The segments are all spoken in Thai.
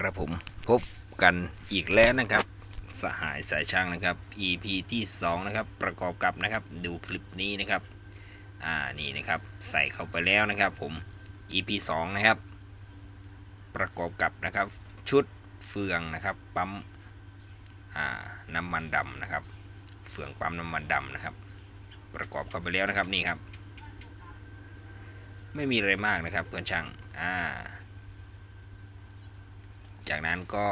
ครับผมพบกันอีกแล้วนะครับ สหายสายช่างนะครับ EP ที่ 2 นะครับ ประกอบกับนะครับ ดูคลิปนี้นะครับ อ่านี่นะครับ ใส่เข้าไปแล้วนะครับผม EP 2 นะครับ ประกอบกับนะครับ ชุดเฟืองนะครับ ปั๊มอ่าน้ำมันดำนะครับ เฟืองปั๊มน้ำมันดำนะครับ ประกอบเข้าไปแล้วนะครับนี่ครับ ไม่มีอะไรมากนะครับเพื่อนช่างอ่า จากนั้นก็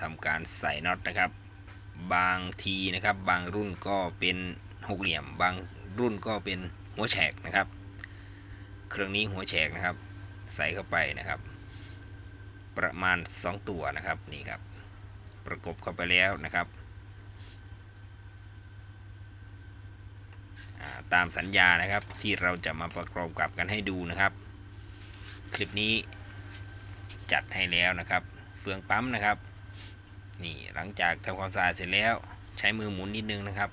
ทำการใส่น็อตนะครับ บางทีนะครับ บางรุ่นก็เป็นหกเหลี่ยม บางรุ่นก็เป็นหัวแฉกนะครับ เครื่องนี้หัวแฉกนะครับ ใส่เข้าไปนะครับ ประมาณ 2 ตัวนะครับนี่ครับ ประกบเข้าไปแล้วนะครับตามสัญญานะครับที่เราจะมาประกอบกับกันให้ดูนะครับ คลิปนี้จัดให้แล้วนะครับ เฟืองปั๊มนะครับ นี่หลังจากทำความสะอาดเสร็จแล้วใช้มือหมุนนิดนึงนะครับ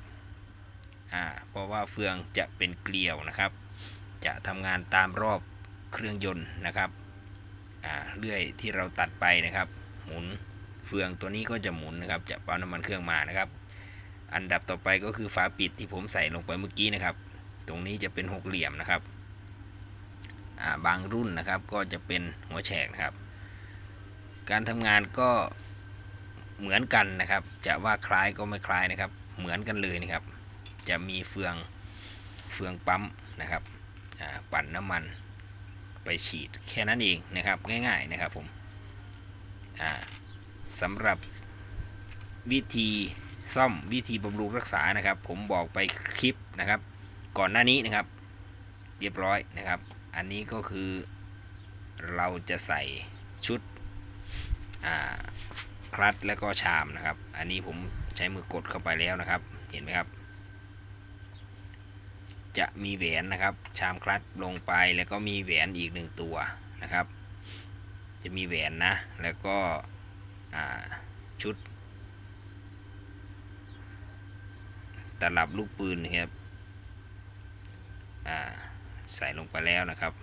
อ่าเพราะว่าเฟืองจะเป็นเกลียวนะครับ จะทำงานตามรอบเครื่องยนต์นะครับอ่าเลื่อยที่เราตัดไปนะครับ หมุนเฟืองตัวนี้ก็จะหมุนนะครับ จะปั๊มน้ำมันเครื่องมานะครับ อันดับต่อไปก็คือฝาปิดที่ผมใส่ลงไปเมื่อกี้นะครับ ตรงนี้จะเป็นหกเหลี่ยมนะครับอ่าบางรุ่นนะครับก็จะเป็นหัวแฉกนะครับ การทำงานก็เหมือนกันนะครับ จะว่าคล้ายก็ไม่คล้ายนะครับ เหมือนกันเลยนะครับ จะมีเฟืองเฟืองปั๊มนะครับปั่นน้ำมันไปฉีดแค่นั้นเองนะครับง่ายๆนะครับผมอ่าสำหรับวิธีซ่อมวิธีบำรุงรักษานะครับ ผมบอกไปคลิปนะครับ ก่อนหน้านี้นะครับ เรียบร้อยนะครับ อันนี้ก็คือเราจะใส่ชุด คลัตแล้วก็ชามนะครับ อันนี้ผมใช้มือกดเข้าไปแล้วนะครับ เห็นไหมครับ จะมีแหวนนะครับ ชามคลัตลงไปแล้วก็มีแหวนอีกหนึ่งตัวนะครับ จะมีแหวนนะ แล้วก็ชุด ตลับลูกปืนนะครับใส่ลงไปแล้วนะครับ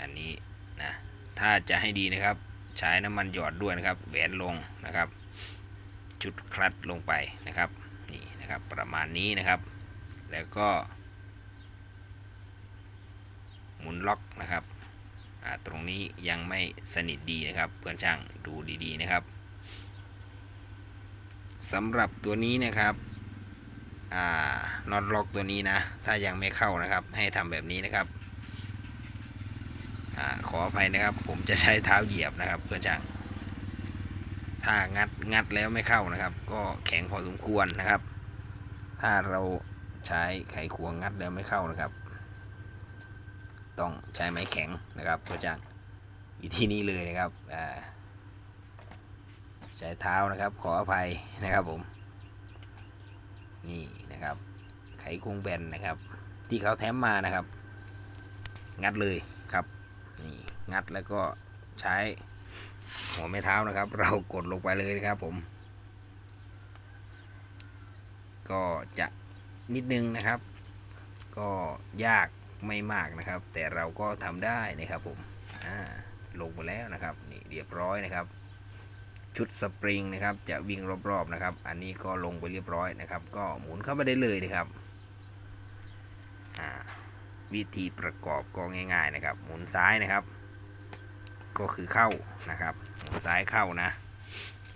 อันนี้นะ ถ้าจะให้ดีนะครับ ใช้น้ำมันหยอดด้วยนะครับแหวนลงนะครับ จุดคลัตช์ลงไปนะครับนี่นะครับประมาณนี้นะครับ แล้วก็หมุนล็อกนะครับตรงนี้ยังไม่สนิทดีนะครับ เพื่อนช่างดูดีๆนะครับสำหรับตัวนี้นะครับน็อตล็อกตัวนี้นะ ถ้ายังไม่เข้านะครับ ให้ทำแบบนี้นะครับ อขออภัยนะครับ ผมจะใช้เท้าเหยียบนะครับ เพื่อนช่างถ้างัดงัดแล้วไม่เข้านะครับ ก็แข็งพอสมควรนะครับ ถ้าเราใช้ไขควงงัดแล้วไม่เข้านะครับ ต้องใช้ไม้แข็งนะครับเพื่อนช่างวิธีนี้เลยนะครับใช้เท้านะครับ ขออภัยนะครับผม นี่นะครับ ไขควงแบนนะครับ ที่เขาแถมมานะครับ งัดเลยครับ งัดแล้วก็ใช้หัวไม้เท้านะครับ เรากดลงไปเลยนะครับผม ก็จะนิดนึงนะครับ ก็ยากไม่มากนะครับ แต่เราก็ทำได้นะครับผมลงไปแล้วนะครับนี่เรียบร้อยนะครับ ชุดสปริงนะครับ จะวิ่งรอบๆนะครับ อันนี้ก็ลงไปเรียบร้อยนะครับ ก็หมุนเข้าไปได้เลยนะครับวิธีประกอบก็ง่าย ๆนะครับ หมุนซ้ายนะครับ ก็คือเข้านะครับหมุนซ้ายเข้านะ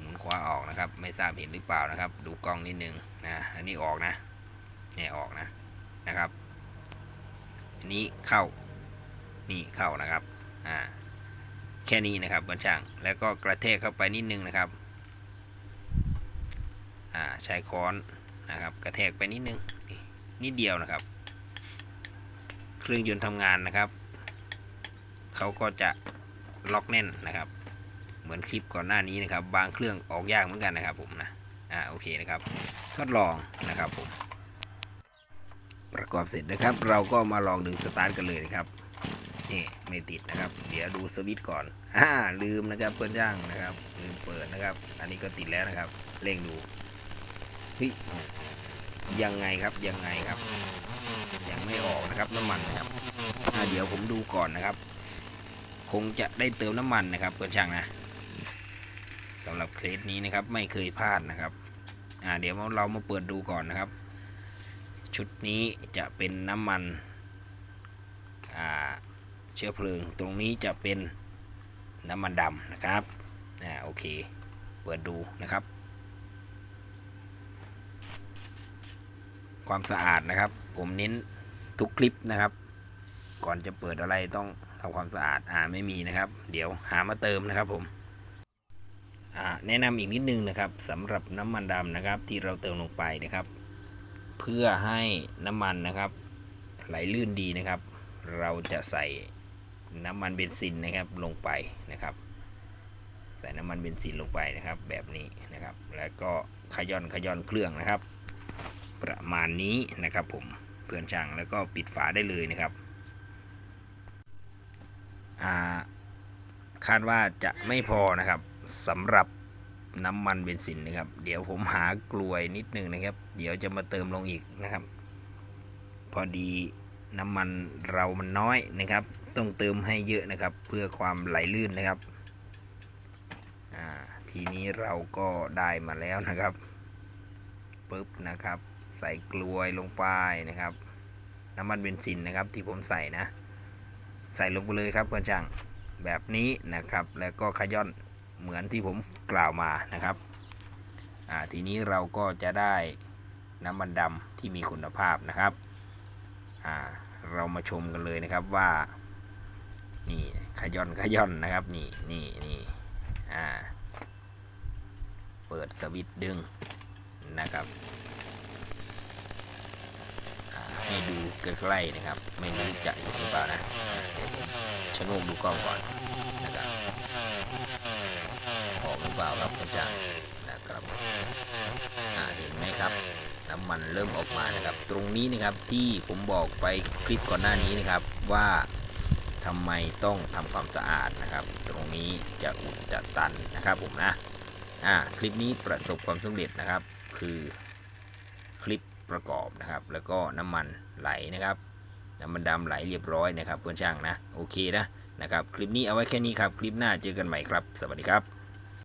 หมุนขวาออกนะครับ ไม่ทราบเห็นหรือเปล่านะครับ ดูกล้องนิดนึงนะอันนี้ออกนะเนี่ยออกนะนะครับอันนี้เข้านี่เข้านะครับอ่าแค่นี้นะครับเพื่อนช่างแล้วก็กระแทกเข้าไปนิดนึงนะครับอ่าใช้ค้อนนะครับกระแทกไปนิดนึงนิดเดียวนะครับ เครื่องยนต์ทำงานนะครับ เขาก็จะ ล็อกแน่นนะครับ เหมือนคลิปก่อนหน้านี้นะครับ บางเครื่องออกยากเหมือนกันนะครับผมนะอ่าโอเคนะครับ ทดลองนะครับผม ประกอบเสร็จนะครับ เราก็มาลองดึงสตาร์ทกันเลยนะครับนี่ไม่ติดนะครับ เดี๋ยวดูสวิตช์ก่อนอ่าลืมนะครับเพื่อนย่างนะครับลืมเปิดนะครับ อันนี้ก็ติดแล้วนะครับเร่งดูเฮ้ยยังไงครับยังไงครับ ยังไม่ออกนะครับน้ำมันนะครับอ่าเดี๋ยวผมดูก่อนนะครับ คงจะได้เติมน้ำมันนะครับเพื่อนช่างนะสำหรับเคสนี้นะครับไม่เคยพลาดนะครับอ่าเดี๋ยวเรามาเปิดดูก่อนนะครับ ชุดนี้จะเป็นน้ำมันอ่าเชื้อเพลิงตรงนี้จะเป็นน้ำมันดำนะครับอ่าโอเค เปิดดูนะครับ ความสะอาดนะครับ ผมเน้นทุกคลิปนะครับ ก่อนจะเปิดอะไรต้องทำความสะอาดอ่าไม่มีนะครับ เดี๋ยวหามาเติมนะครับผมอ่าแนะนำอีกนิดนึงนะครับสำหรับน้ำมันดำนะครับ ที่เราเติมลงไปนะครับ เพื่อให้น้ำมันนะครับ ไหลลื่นดีนะครับ เราจะใส่น้ำมันเบนซินนะครับลงไปนะครับใส่น้ำมันเบนซินลงไปนะครับ แบบนี้นะครับ แล้วก็ขย่อนขย่อนเครื่องนะครับ ประมาณนี้นะครับผมเพื่อนช่างแล้วก็ปิดฝาได้เลยนะครับ คาดว่าจะไม่พอนะครับสำหรับน้ำมันเบนซินนะครับ เดี๋ยวผมหากลวยนิดนึงนะครับ เดี๋ยวจะมาเติมลงอีกนะครับ พอดีน้ำมันเรามันน้อยนะครับ ต้องเติมให้เยอะนะครับ เพื่อความไหลลื่นนะครับทีนี้เราก็ได้มาแล้วนะครับปึ๊บนะครับ ใส่กลวยลงไปนะครับ น้ำมันเบนซินนะครับที่ผมใส่นะ ใส่ลงไปเลยครับเพื่อนช่างแบบนี้นะครับแล้วก็ขย้อนเหมือนที่ผมกล่าวมานะครับทีนี้เราก็จะได้น้ำมันดำที่มีคุณภาพนะครับเรามาชมกันเลยนะครับว่านี่ขย้อนขย้อนนะครับนี่นี่นี่เปิดสวิตช์ดึงนะครับ ให้ดูใกล้ๆนะครับ ไม่รู้จะเห็นหรือเปล่านะชะโงกดูกล้องก่อนนะครับออกหรือเปล่าครับคุณจ่านะครับเห็นไหมครับ น้ำมันเริ่มออกมานะครับ ตรงนี้นะครับที่ผมบอกไปคลิปก่อนหน้านี้นะครับว่าทำไมต้องทำความสะอาดนะครับ ตรงนี้จะอุดจะตันนะครับผมนะอ่าคลิปนี้ประสบความสำเร็จนะครับ คือ คลิปประกอบนะครับ แล้วก็น้ำมันไหลนะครับน้ำมันดำไหลเรียบร้อยนะครับเพื่อนช่างนะโอเคนะนะครับ คลิปนี้เอาไว้แค่นี้ครับ คลิปหน้าเจอกันใหม่ครับ สวัสดีครับ